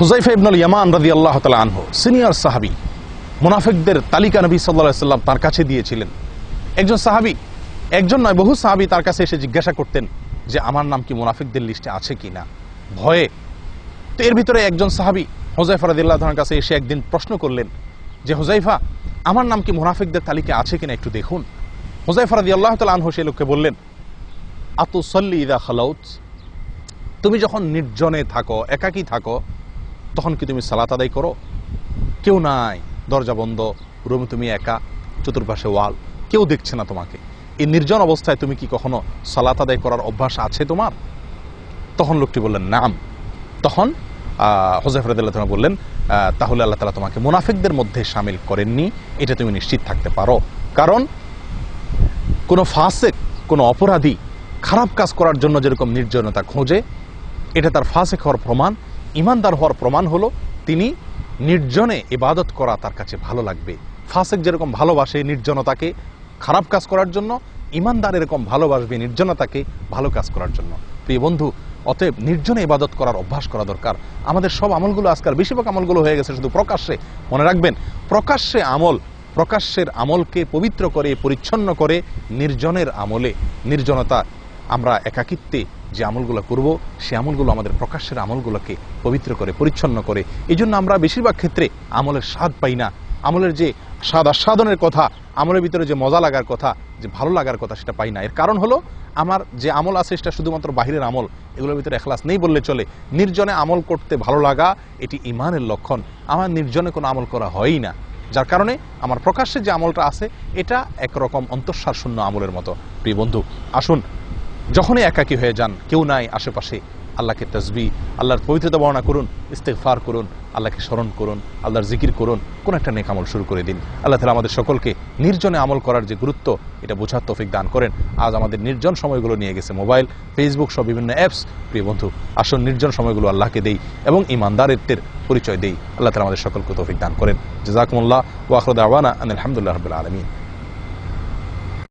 হুজাইফা ইবনুল ইয়ামান রাদি আল্লাহ তালা আনহ, সিনিয়র সাহাবি, মুনাফিকদের তালিকা নবী সাল্লাহ সাল্লাম তার কাছে দিয়েছিলেন। একজন সাহাবি, একজন নয়, বহু সাহাবি তার কাছে এসে জিজ্ঞাসা করতেন যে, আমার নাম কি মুনাফিকদের লিস্টে আছে কি না ভয়ে। তো এর ভিতরে একজন সাহাবি হোজাইফা রাদিল্লাহ কাছে এসে একদিন প্রশ্ন করলেন যে হোজাইফা আমার নাম কি মুনাফিকদের তালিকা আছে কিনা একটু দেখুন? হোজাইফা রাদি আল্লাহ তালা আনহু সে লোককে বললেন, আতুসল্লি ইদা খালাউত? তুমি যখন নির্জনে থাকো, একাকী থাকো তখন কি তুমি সালাত আদায় করো? কেউ নাই, দরজা বন্ধ, রুমে তুমি একা, চতুর্পাশে ওয়াল, কেউ দেখছে না তোমাকে। এই নির্জন অবস্থায় তুমি কি কখনো সালাত আদায় করার অভ্যাস আছে তোমার? তখন লোকটি বললেন, নাম। তখন হোজেফ রাদিল্লাহ বললেন তাহলে আল্লাহ তালা তোমাকে মুনাফিকদের মধ্যে সামিল করেননি, এটা তুমি নিশ্চিত থাকতে পারো। কারণ, কোনো ফাসেক, কোনো অপরাধী খারাপ কাজ করার জন্য যেরকম নির্জনতা খোঁজে, এটা তার ফাসেক হওয়ার প্রমাণ ইমানদার হওয়ার প্রমাণ হলো, তিনি নির্জনে ইবাদত করা তার কাছে ভালো লাগবে। ফাসেক যেরকম ভালোবাসে নির্জনতাকে খারাপ কাজ করার জন্য, ইমানদার এরকম ভালোবাসবে নির্জনতাকে ভালো কাজ করার জন্য। প্রিয় বন্ধু, অতএব নির্জনে ইবাদত করার অভ্যাস করা দরকার। আমাদের সব আমলগুলো আজকাল, বেশিরভাগ আমলগুলো হয়ে গেছে শুধু প্রকাশ্যে। মনে রাখবেন, প্রকাশ্যে আমল, প্রকাশ্যের আমলকে পবিত্র করে, পরিচ্ছন্ন করে নির্জনের আমলে নির্জনতা আমরা একাকিত্বে যে আমলগুলো করব, সে আমলগুলো আমাদের প্রকাশ্যের আমলগুলোকে পবিত্র করে, পরিচ্ছন্ন করে। এই জন্য আমরা বেশিরভাগ ক্ষেত্রে আমলের স্বাদ পাই না। আমলের যে স্বাদ আস্বাদনের কথা, আমলের ভিতরে যে মজা লাগার কথা, যে ভালো লাগার কথা সেটা পাই না। এর কারণ হলো, আমার যে আমল আছে সেটা শুধুমাত্র বাহিরের আমল, এগুলোর ভিতরে এখলাস নেই বললে চলে। নির্জনে আমল করতে ভালো লাগা, এটি ইমানের লক্ষণ। আমার নির্জনে কোনো আমল করা হয়ই না। যার কারণে আমার প্রকাশ্যে যে আমলটা আছে, এটা একরকম অন্তঃসার শূন্য আমলের মতো। প্রিয় বন্ধু, আসুন যখনই একাকী হয়ে যান, কেউ নাই আশেপাশে, আল্লাহকে তসবি, আল্লাহর পবিত্রতা বর্ণনা করুন ইস্তেকফার করুন, আল্লাহকে স্মরণ করুন, আল্লাহর জিকির করুন, কোন একটা নেক আমল শুরু করে দিন। আল্লাহ তালা আমাদের সকলকে নির্জনে আমল করার যে গুরুত্ব, এটা বোঝার তৌফিক দান করেন। আজ আমাদের নির্জন সময়গুলো নিয়ে গেছে মোবাইল ফেসবুক সব বিভিন্ন অ্যাপস প্রিয় বন্ধু, আসুন নির্জন সময়গুলো আল্লাহকে দেই এবং ইমানদারিত্বের পরিচয় দেই। আল্লাহ তালা আমাদের সকলকে তৌফিক দান করেন। জাজাকুমুল্লাহ ওয়াখরুদ আওয়ানা আলহামদুলিল্লাহ রবিল আলমী